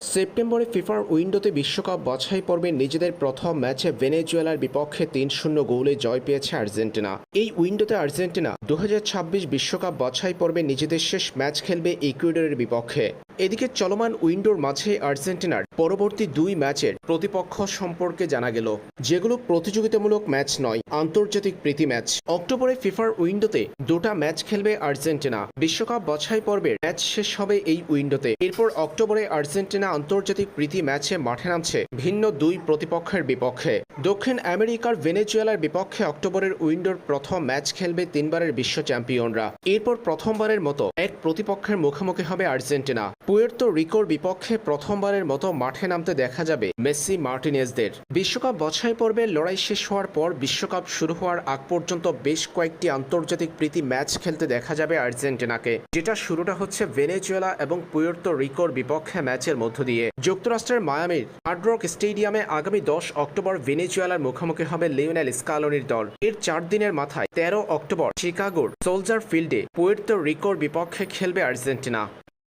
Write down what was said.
সেপ্টেম্বরে ফিফার উইন্ডোতে বিশ্বকাপ বাছাই পর্বে নিজেদের প্রথম ম্যাচে ভেনেজুয়েলার বিপক্ষে তিন শূন্য গোলে জয় পেয়েছে আর্জেন্টিনা। এই উইন্ডোতে আর্জেন্টিনা দু বিশ্বকাপ বাছাই পর্বে নিজেদের শেষ ম্যাচ খেলবে ইকুয়েডরের বিপক্ষে। এদিকে চলমান উইন্ডোর মাঝে আর্জেন্টিনার পরবর্তী দুই ম্যাচের প্রতিপক্ষ সম্পর্কে জানা গেল, যেগুলো প্রতিযোগিতামূলক ম্যাচ নয়, আন্তর্জাতিক প্রীতি ম্যাচ। অক্টোবরে ফিফার উইন্ডোতে দুটা ম্যাচ খেলবে আর্জেন্টিনা। বিশ্বকাপ বাছাই পর্বের ম্যাচ শেষ হবে এই উইন্ডোতে। এরপর অক্টোবরে আর্জেন্টিনা আন্তর্জাতিক প্রীতি ম্যাচে মাঠে নামছে ভিন্ন দুই প্রতিপক্ষের বিপক্ষে। দক্ষিণ আমেরিকার ভেনেজুয়েলার বিপক্ষে অক্টোবরের উইন্ডোর প্রথম ম্যাচ খেলবে তিনবারের বিশ্ব চ্যাম্পিয়নরা। এরপর প্রথমবারের মতো এক প্রতিপক্ষের মুখোমুখি হবে আর্জেন্টিনা। পুয়ের্তো রিকোর বিপক্ষে প্রথমবারের মতো মাঠে নামতে দেখা যাবে মেসি মার্টিনেজদের। বিশ্বকাপ বাছাই পর্বের লড়াই শেষ হওয়ার পর বিশ্বকাপ শুরু হওয়ার আগ পর্যন্ত বেশ কয়েকটি আন্তর্জাতিক প্রীতি ম্যাচ খেলতে দেখা যাবে আর্জেন্টিনাকে, যেটা শুরুটা হচ্ছে ভেনেজুয়েলা এবং পুয়ের্তো রিকোর বিপক্ষে ম্যাচের মধ্য দিয়ে। যুক্তরাষ্ট্রের মায়ামির হার্ডরক স্টেডিয়ামে আগামী দশ অক্টোবর ভেনেজুয়েলার মুখোমুখি হবে লিওনেল স্কালোনির দল। এর চার দিনের মাথায় তেরো অক্টোবর শিকাগোর সোলজার ফিল্ডে পুয়ের্তো রিকোর বিপক্ষে খেলবে আর্জেন্টিনা।